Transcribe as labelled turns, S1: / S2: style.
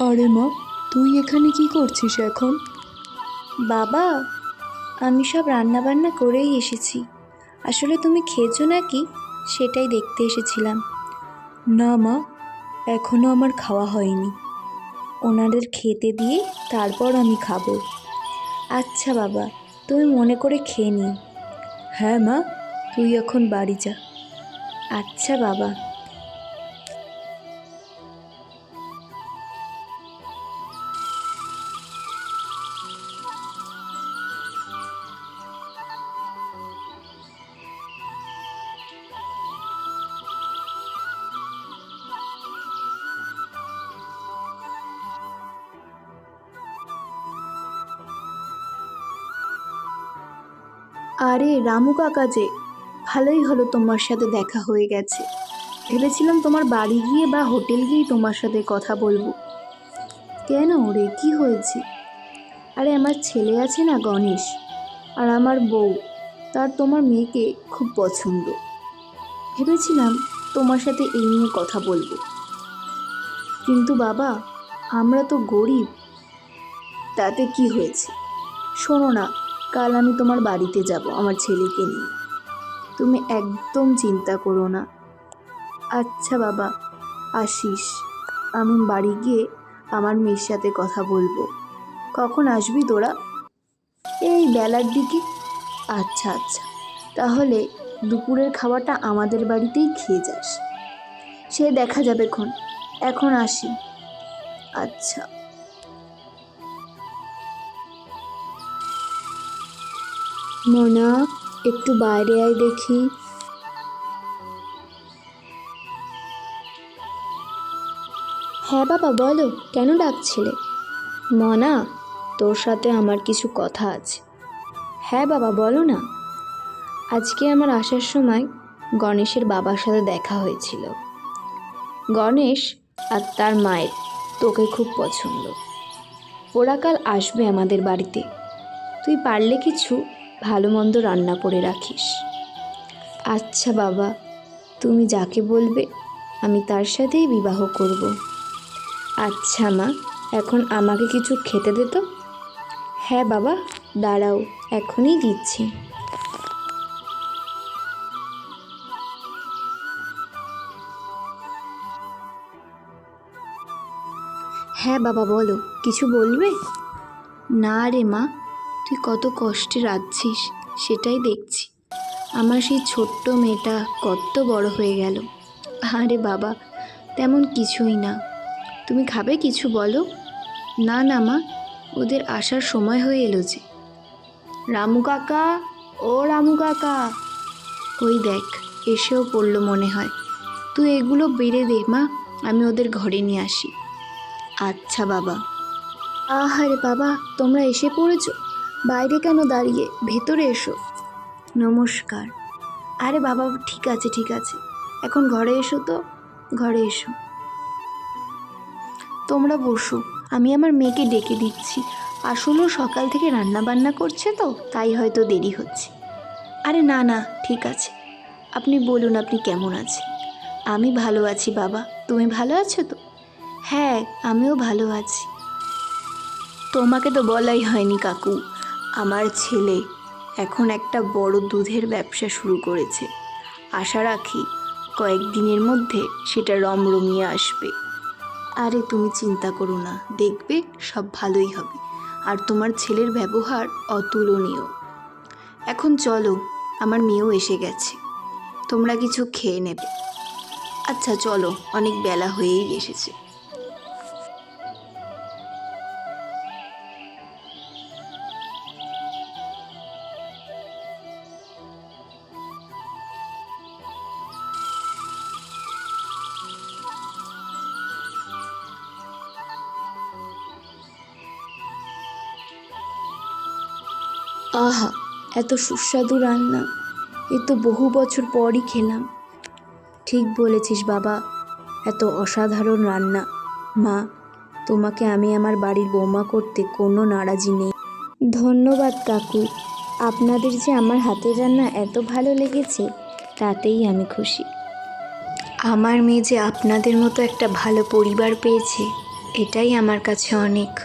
S1: আরে মা তুই এখানে কি করছিস এখন?
S2: বাবা আমি সব রান্নাবান্না করেই এসেছি। আসলে তুমি খেয়েছো নাকি? সেটাই দেখতে এসেছিলাম।
S1: না মা এখনও আমার খাওয়া হয়নি।
S2: ওনাদের খেতে দিয়ে তারপর আমি খাব। আচ্ছা বাবা তুমি মনে করে খেয়ে নিও।
S1: হ্যাঁ মা তুই এখন বাড়ি যা।
S2: আচ্ছা বাবা।
S3: আরে রামু কাকা যে, ভালোই হলো তোমার সাথে দেখা হয়ে গেছে। ভেবেছিলাম তোমার বাড়ি গিয়ে বা হোটেল গিয়েই তোমার সাথে কথা বলব। কেন রে, কি হয়েছে? আরে আমার ছেলে আছে না গণেশ, আর আমার বউ, তার তোমার মেয়েকে খুব পছন্দ। ভেবেছিলাম তোমার সাথে এই নিয়ে কথা বলব। কিন্তু বাবা, আমরা তো গরিব, তাতে কি হয়েছে? শোনো না কাল আমি তোমার বাড়িতে যাব, আমার ছেলেকে নিয়ে। তুমি একদম চিন্তা করো না। আচ্ছা বাবা, আসিস। আমি বাড়ি গিয়ে আমার মেয়ের সাথে কথা বলব। কখন আসবি তোরা? এই বেলার দিকে। আচ্ছা আচ্ছা। তাহলে দুপুরের খাবারটা আমাদের বাড়িতেই খেয়ে যাস। সে দেখা যাবে খন এখন আসি। আচ্ছা। মনা, একটু বাইরে আয় দেখি। হ্যাঁ বাবা, বলো, কেন ডাকছিলে? মনা, তোর সাথে আমার কিছু কথা আছে। হ্যাঁ বাবা, বলো না। আজকে আমার আসার সময় গণেশের বাবার সাথে দেখা হয়েছিল। গণেশ আর তার মায়ের তোকে খুব পছন্দ। ওরা কাল আসবে আমাদের বাড়িতে। তুই পারলে কিছু ভালো মন্দ রান্না করে রাখিস। আচ্ছা বাবা, তুমি যাকে বলবে, আমি তার সাথেই বিবাহ করব। আচ্ছা মা, এখন আমাকে কিছু খেতে দে তো। হ্যাঁ বাবা, দাঁড়াও, এখনই দিচ্ছি। হ্যাঁ বাবা, বলো, কিছু বলবে? না রে মা তুই কত কষ্টে রাঁধছিস, সেটাই দেখছি। আমার সেই ছোট্ট মেয়েটা কত বড় হয়ে গেল। আরে বাবা, তেমন কিছুই না। তুমি খাবে কিছু বলো? না না মা, ওদের আসার সময় হয়ে এলো যে। রামু কাকা, ও রামু কাকা। ওই দেখ, এসেও পড়ল মনে হয়। তুই এগুলো বেড়ে দে মা, আমি ওদের ঘরে নিয়ে আসি। আচ্ছা বাবা। আহারে বাবা, তোমরা এসে পড়েছো? বাইরে কেন দাঁড়িয়ে? ভেতরে এসো। নমস্কার। আরে বাবা, ঠিক আছে ঠিক আছে। এখন ঘরে এসো তো? ঘরে এসো। তোমরা বসো। আমি আমার মেয়েকে ডেকে দিচ্ছি। আসলেও সকাল থেকে রান্না বান্না করছে তো, তাই হয়তো দেরি হচ্ছে। আরে না না, ঠিক আছে। আপনি বলুন, আপনি কেমন আছেন? আমি ভালো আছি বাবা। তুমি ভালো আছো তো? হ্যাঁ আমিও ভালো আছি। তোমাকে তো বলাই হয়নি, কাকু। আমার ছেলে এখন একটা বড় দুধের ব্যবসা শুরু করেছে। আশা রাখি কয়েকদিনের মধ্যে সেটা রমরমিয়ে আসবে। আরে তুমি চিন্তা করো না, দেখবে সব ভালোই হবে। আর তোমার ছেলের ব্যবহার অতুলনীয়। এখন চলো, আমার মেয়েও এসে গেছে। তোমরা কিছু খেয়ে নেবে। আচ্ছা চলো, অনেক বেলা হয়েই এসেছে। আহা, এত সুস্বাদু রান্না। এ তো বহু বছর পরই খেলাম। ঠিক বলেছিস বাবা, এত অসাধারণ রান্না। মা, তোমাকে আমি আমার বাড়ির বোমা করতে কোনো নারাজি নেই। ধন্যবাদ কাকু, আপনাদের যে আমার হাতের রান্না এত ভালো লেগেছে, তাতেই আমি খুশি। আমার মেয়ে যে আপনাদের মতো একটা ভালো পরিবার পেয়েছে,
S2: এটাই আমার কাছে অনেক।